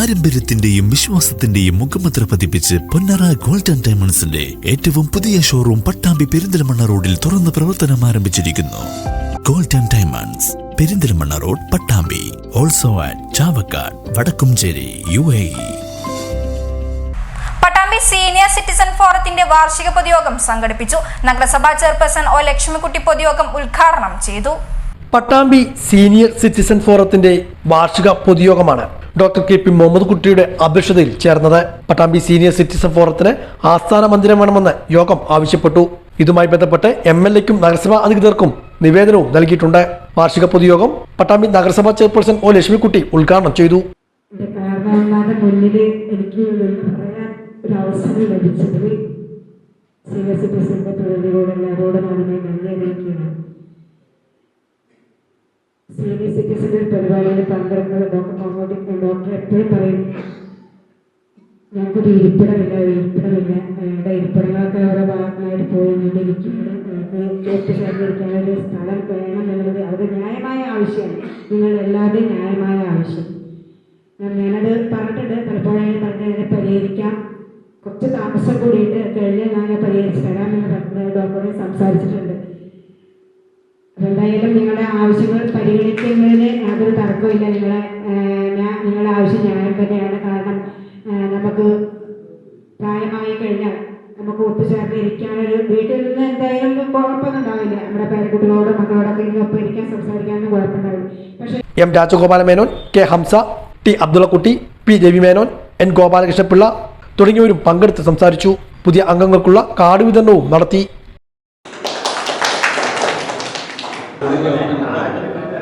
പാരമ്പര്യത്തിന്റെയും വിശ്വാസത്തിന്റെയും മുഖമുദ്ര പതിപ്പിച്ച് പൊന്നറ ഗോൾഡൻ ആൻഡ് ഡയമണ്ട്സിന്റെ ഏറ്റവും പുതിയ ഷോറൂം പട്ടാമ്പി പെരിന്തൽമണ്ണ റോഡിൽ തുറന്ന് പ്രവർത്തനം ആരംഭിച്ചിരിക്കുന്നു. Gold and diamonds Perinthalmanna road Pattambi. Also at Chavakkad Vadakkumchery U A Pattambi senior citizen ഫോറത്തിന്റെ വാർഷിക പൊതുയോഗം സംഘടിപ്പിച്ചു. നഗരസഭാ ചെയർപേഴ്സൺ ഒ ലക്ഷ്മിക്കുട്ടി പൊതുയോഗം ഉദ്ഘാടനം ചെയ്തു. പട്ടാമ്പി സീനിയർ സിറ്റിസൺ ഫോറത്തിന്റെ വാർഷിക പൊതുയോഗമാണ്. ഡോക്ടർ കെ പി മുഹമ്മദ് കുട്ടിയുടെ അധ്യക്ഷതയിൽ ചേർന്നത് പട്ടാമ്പി സീനിയർ സിറ്റിസൺ ഫോറത്തിന് ആസ്ഥാന മന്ദിരം വേണമെന്ന് യോഗം ആവശ്യപ്പെട്ടു. ഇതുമായി ബന്ധപ്പെട്ട് എം എൽ എക്കും നഗരസഭാ അധികൃതർക്കും നിവേദനവും നൽകിയിട്ടുണ്ട്. വാർഷിക പൊതുയോഗം പട്ടാമ്പി നഗരസഭാ ചെയർപേഴ്സൺ ഒ ലക്ഷ്മിക്കുട്ടി ഉദ്ഘാടനം ചെയ്തു. സീനിയർ സിറ്റിസന്റെ പരിപാടിയിൽ ഡോക്ടർ മമ്മൂട്ടി ഡോക്ടർ എപ്പോഴും പറയും ഞങ്ങൾക്കൊരു ഇരിപ്പിടമില്ല ഇരിപ്പിടമില്ല. അയാളുടെ ഇരിപ്പിടങ്ങളൊക്കെ ഓരോ ഭാഗങ്ങളായിട്ട് പോയിക്കൊണ്ടിരിക്കുകയാണ്. ഒത്തുചേർന്നിരിക്കാൻ ഒരു സ്ഥലം വേണം എന്നുള്ളത് അവരുടെ ന്യായമായ ആവശ്യമാണ്. നിങ്ങൾ എല്ലാവരുടെയും ന്യായമായ ആവശ്യം. ഞാനത് പറഞ്ഞിട്ടുണ്ട്. പലപ്പോഴും പറഞ്ഞ് അതിനെ പരിഹരിക്കാം. കുറച്ച് താമസം കൂടിയിട്ട് കഴിഞ്ഞ ഞാൻ പരിഹരിച്ച് തരാമെന്ന് പറഞ്ഞ ഡോക്ടറെ സംസാരിച്ചിട്ടുണ്ട്. അതെന്തായാലും നിങ്ങളുടെ ആവശ്യങ്ങൾ പരിഗണിക്കുന്നതിന് യാതൊരു തർക്കമില്ല നിങ്ങളെ ഞാൻ ആവശ്യം ന്യായം തന്നെയാണ്. കാരണം നമുക്ക് പ്രായമായി കഴിഞ്ഞാൽ നമുക്ക് ഒത്തുചേർന്ന് ഇരിക്കാനൊരു വീട്ടിൽ നിന്ന് എന്തായാലും കുഴപ്പമൊന്നും ഉണ്ടാവില്ല. നമ്മുടെ പേരക്കുട്ടികളോടും മക്കളോടൊക്കെ ഒപ്പം ഇരിക്കാൻ സംസാരിക്കാനൊന്നും കുഴപ്പമുണ്ടാവില്ല. പക്ഷേ M Rajagopala Menon K Hamsa T Abdullakutty P Ravi Menon N Gopalakrishnapillai തുടങ്ങിയവരും പങ്കെടുത്ത് സംസാരിച്ചു. പുതിയ അംഗങ്ങൾക്കുള്ള കാർഡ് വിതരണവും നടത്തി.